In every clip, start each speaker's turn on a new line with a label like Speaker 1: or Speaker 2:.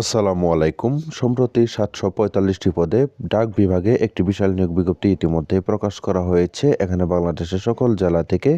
Speaker 1: আসসালামু আলাইকুম। সম্প্রতি সাতশো পঁয়তাল্লিশটি পদে ডাক বিভাগে একটি বিশাল নিয়োগ বিজ্ঞপ্তি ইতিমধ্যে প্রকাশ করা হয়েছে। এখানে বাংলাদেশের সকল জেলা থেকে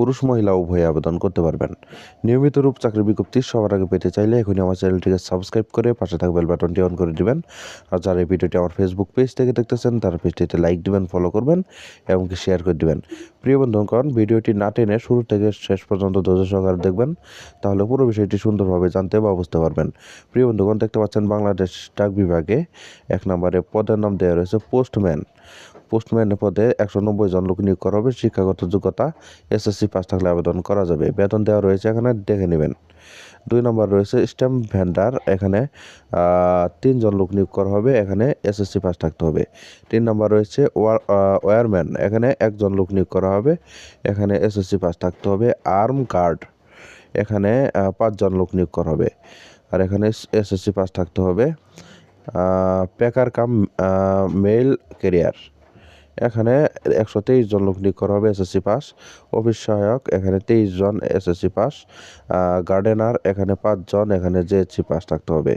Speaker 1: পুরুষ মহিলা উভয়ে আবেদন করতে পারবেন। নিয়মিত রূপ চাকরি বিজ্ঞপ্তি সবার আগে পেতে চাইলে এখনই আমার চ্যানেলটিকে সাবস্ক্রাইব করে পাশে থাকা বেল বাটনটি অন করে দিবেন। আর যারা এই ভিডিওটি আমার ফেসবুক পেজ থেকে দেখতেছেন, তারা পেজটিতে লাইক দিবেন ফলো করবেন এবং শেয়ার করে দিবেন। প্রিয় বন্ধুগণ, ভিডিওটি না টেনে শুরু থেকে শেষ পর্যন্ত ধৈর্য সহকারে দেখবেন, তাহলে পুরো বিষয়টি সুন্দরভাবে জানতে বা বুঝতে পারবেন। প্রিয় বন্ধুগণ, দেখতে পাচ্ছেন বাংলাদেশ ডাক বিভাগে এক নম্বরে পদের নাম দেওয়া রয়েছে পোস্টম্যান। পোস্টম্যান পদে একশো নব্বই জন লোক নিয়োগ করা হবে। শিক্ষাগত যোগ্যতা এসএসসি পাস থাকলে আবেদন করা যাবে। বেতন দেওয়া রয়েছে এখানে দেখে নেবেন। দুই নম্বর রয়েছে স্ট্যাম্প ভ্যান্ডার এখানে তিনজন লোক নিয়োগ করা হবে এখানে এসএসসি পাস থাকতে হবে। তিন নম্বর রয়েছে ওয়ার- আহ, ওয়্যারম্যান এখানে একজন লোক নিয়োগ করা হবে এখানে এসএসসি পাস থাকতে হবে। আর্ম গার্ড এখানে পাঁচজন লোক নিয়োগ করা হবে আর এখানে এসএসসি পাস থাকতে হবে। Packer cum mail carrier. এখানে একশো তেইশ জন লোক নিয়োগ করা হবে এসএসসি পাস অফিস সহায়ক, এখানে তেইশ জন এসএসসি পাস গার্ডেনার এখানে পাঁচজন এখানে জেএসসি পাস থাকতে হবে।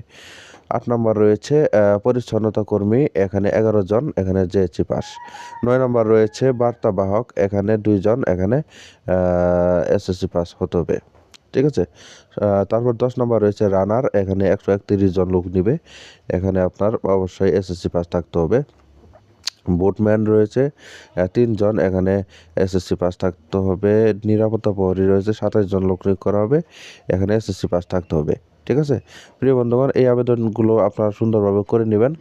Speaker 1: আট নম্বর রয়েছে পরিচ্ছন্নতা কর্মী, এখানে এগারো জন, এখানে জেএসসি পাস নয় নম্বর রয়েছে বার্তাবাহক এখানে দুইজন এখানে এসএসসি পাস হতে হবে। ঠিক আছে? তারপর দশ নম্বর রয়েছে রানার এখানে একশো একত্রিশ জন লোক নিবে। এখানে আপনার অবশ্যই এসএসসি পাস থাকতে হবে। বোটম্যান রয়েছে। তিনজন, এখানে এসএসসি পাস থাকতে হবে। নিরাপত্তা প্রহরী রয়েছে, সাতাশ জন লোক নিয়োগ করা হবে। এখানে এসএসসি পাস থাকতে হবে, ঠিক আছে? প্রিয় বন্ধুগণ, এই আবেদনগুলো আপনারা সুন্দরভাবে করে নেবেন।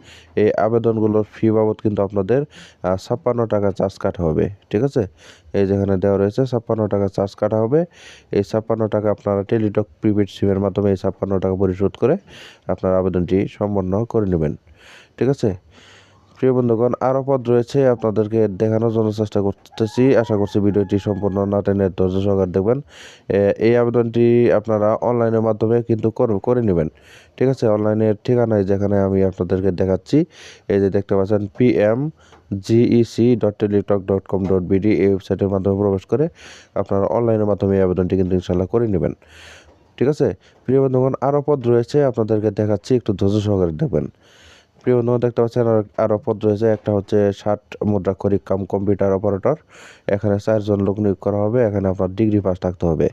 Speaker 1: এই আবেদনগুলোর ফি বাবদ কিন্তু আপনাদের ছাপ্পান্ন টাকা চার্জ কাটা হবে, ঠিক আছে? এই যেখানে দেওয়া রয়েছে, ছাপ্পান্ন টাকা চার্জ কাটা হবে। এই ছাপ্পান্ন টাকা আপনারা টেলিটক প্রিপেড সিমের মাধ্যমে এই ছাপ্পান্ন টাকা পরিশোধ করে আপনার আবেদনটি সম্পন্ন করে নেবেন, ঠিক আছে? প্রিয় বন্ধুগণ আরও পদ রয়েছে আপনাদেরকে দেখানোর জন্য চেষ্টা করতেছি। আশা করছি ভিডিওটি সম্পূর্ণ না টেনে ধৈর্য সহকারে দেখবেন। এই আবেদনটি আপনারা অনলাইনের মাধ্যমে কিন্তু কর- নেবেন। ঠিক আছে, অনলাইনের ঠিকানায় যেখানে আমি আপনাদেরকে দেখাচ্ছি, এই যে দেখতে পাচ্ছেন P PM GEC dot Teletalk dot com dot BD এই ওয়েবসাইটের মাধ্যমে প্রবেশ করে আপনারা অনলাইনের মাধ্যমে এই আবেদনটি কিন্তু ইনশাল্লাহ করে নেবেন। ঠিক আছে, প্রিয় বন্ধুগণ আরও পদ রয়েছে আপনাদেরকে দেখাচ্ছি, একটু ধৈর্য সহকারে দেখবেন। প্রিয় বন্ধুগণ দেখতে পাচ্ছেন আর- আরও পদ রয়েছে। একটা হচ্ছে ষাট মুদ্রাক্ষরিক কাম কম্পিউটার অপারেটর। এখানে চারজন লোক নিয়োগ করা হবে। এখানে আপনার ডিগ্রি পাস থাকতে হবে।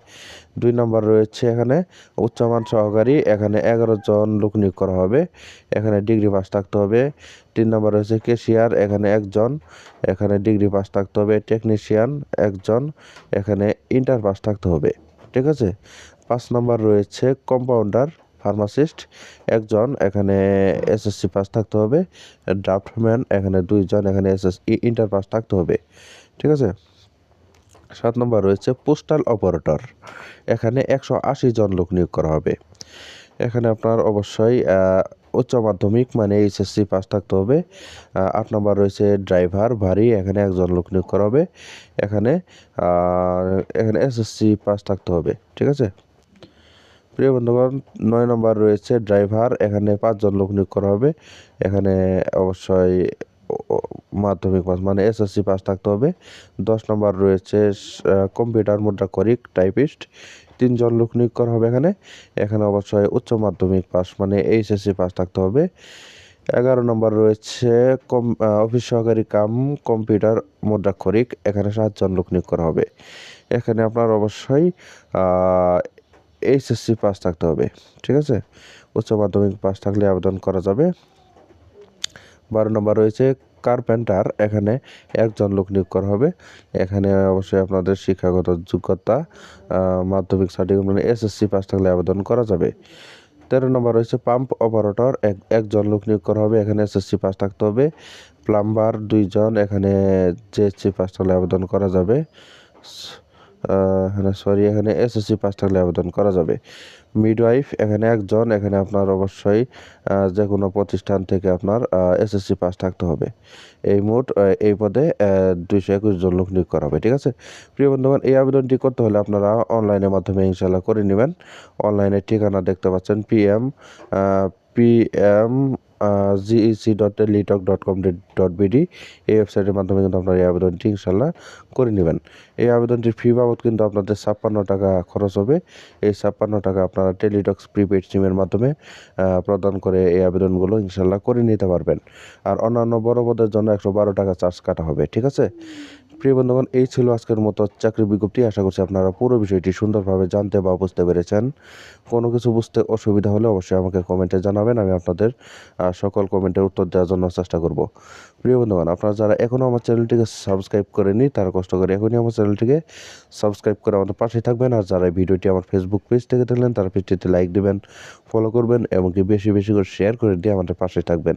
Speaker 1: দুই নম্বর রয়েছে এখানে উচ্চমান সহকারী। এখানে এগারো জন লোক নিয়োগ করা হবে। এখানে ডিগ্রি পাস থাকতে হবে। তিন নম্বর রয়েছে কেশিয়ার। এখানে একজন। এখানে ডিগ্রি পাস থাকতে হবে। টেকনিশিয়ান একজন। এখানে ইন্টার পাস থাকতে হবে। ঠিক আছে? পাঁচ নম্বর রয়েছে কম্পাউন্ডার। ফার্মাসিস্ট, একজন, এখানে এসএসসি পাস থাকতে হবে, ড্রাফটম্যান, এখানে দুইজন, এখানে এসএস ইন্টার পাস থাকতে হবে, ঠিক আছে? সাত নম্বর রয়েছে পোস্টাল অপারেটর, এখানে একশো আশি জন লোক নিয়োগ করা হবে, এখানে আপনার অবশ্যই উচ্চ মাধ্যমিক মানে এইচএসসি পাস থাকতে হবে আট নম্বর রয়েছে ড্রাইভার, ভারী, এখানে একজন লোক নিয়োগ করা হবে, এখানে এখানে এসএসসি পাস থাকতে হবে, ঠিক আছে? প্রিয় বন্ধুগণ, নয় নম্বর রয়েছে ড্রাইভার। এখানে পাঁচজন লোক নিয়োগ করা হবে। এখানে অবশ্যই মাধ্যমিক পাস মানে এসএসসি পাস থাকতে হবে। দশ নম্বর রয়েছে কম্পিউটার মুদ্রাক্ষরিক টাইপিস্ট। তিনজন লোক নিয়োগ করা হবে এখানে। এখানে অবশ্যই উচ্চ মাধ্যমিক পাস মানে এইচএসসি পাস থাকতে হবে। এগারো নম্বর রয়েছে, কম অফিস সহকারী কাম, কম্পিউটার মুদ্রাক্ষরিক এখানে সাতজন লোক নিয়োগ করা হবে। এখানে আপনার অবশ্যই এইচএসসি পাস থাকতে হবে, ঠিক আছে? উচ্চ মাধ্যমিক পাস থাকলে আবেদন করা যাবে। বারো নম্বর রয়েছে, কার্পেন্টার, এখানে একজন লোক নিয়োগ করা হবে। এখানে অবশ্যই আপনাদের শিক্ষাগত যোগ্যতা মাধ্যমিক সার্টিফিকেট মানে এসএসসি পাস থাকলে আবেদন করা যাবে। তেরো নম্বর রয়েছে পাম্প অপারেটর এক, একজন লোক নিয়োগ করা হবে। এখানে এসএসসি পাস থাকতে হবে। প্লাম্বার দুইজন, এখানে জেএসসি পাস থাকলে আবেদন করা যাবে। এখানে সরি এখানে এসএসসি পাস থাকলে আবেদন করা যাবে। মিডওয়াইফ এখানে একজন, এখানে আপনার অবশ্যই যে কোনো প্রতিষ্ঠান থেকে আপনার এসএসসি পাস থাকতে হবে। এই মোট এই পদে দুইশো একুশ জন লোক নিয়োগ করা হবে, ঠিক আছে? প্রিয় বন্ধুগণ, এই আবেদনটি করতে হলে আপনারা অনলাইনের মাধ্যমে ইনশাল্লাহ করে নেবেন। অনলাইনের ঠিকানা দেখতে পাচ্ছেন PM PM GEC dot Teletalk dot com dot BD এই ওয়েবসাইটের মাধ্যমে কিন্তু আপনারা এই আবেদনটি ইনশাল্লাহ করে নেবেন। এই আবেদনটির ফি বাবদ কিন্তু আপনাদের ছাপ্পান্ন টাকা খরচ হবে। এই ছাপ্পান্ন টাকা আপনারা টেলিটক্স প্রিপেড সিমের মাধ্যমে প্রদান করে এই আবেদনগুলো ইনশাল্লাহ করে নিতে পারবেন। আর অন্যান্য বড় পদের জন্য একশো বারো টাকা চার্জ কাটা হবে, ঠিক আছে? প্রিয় বন্ধুগণ, এই ছিল আজকের মতো চাকরি বিজ্ঞপ্তি। আশা করছি আপনারা পুরো বিষয়টি সুন্দরভাবে জানতে বা বুঝতে পেরেছেন। কোনো কিছু বুঝতে অসুবিধা হলে অবশ্যই আমাকে কমেন্টে জানাবেন, আমি আপনাদের সকল কমেন্টের উত্তর দেওয়ার জন্য চেষ্টা করব। প্রিয় বন্ধুগণ, আপনারা যারা এখনও আমার চ্যানেলটিকে সাবস্ক্রাইব করেনি তারা কষ্ট করে এখনই আমার চ্যানেলটিকে সাবস্ক্রাইব করে আমাদের পাশে থাকবেন। আর যারা ভিডিওটি আমার ফেসবুক পেজ থেকে দেখলেন, তারা পেজটিতে লাইক দিবেন ফলো করবেন, এবং কি বেশি বেশি করে শেয়ার করে দিয়ে আমাদের পাশে থাকবেন।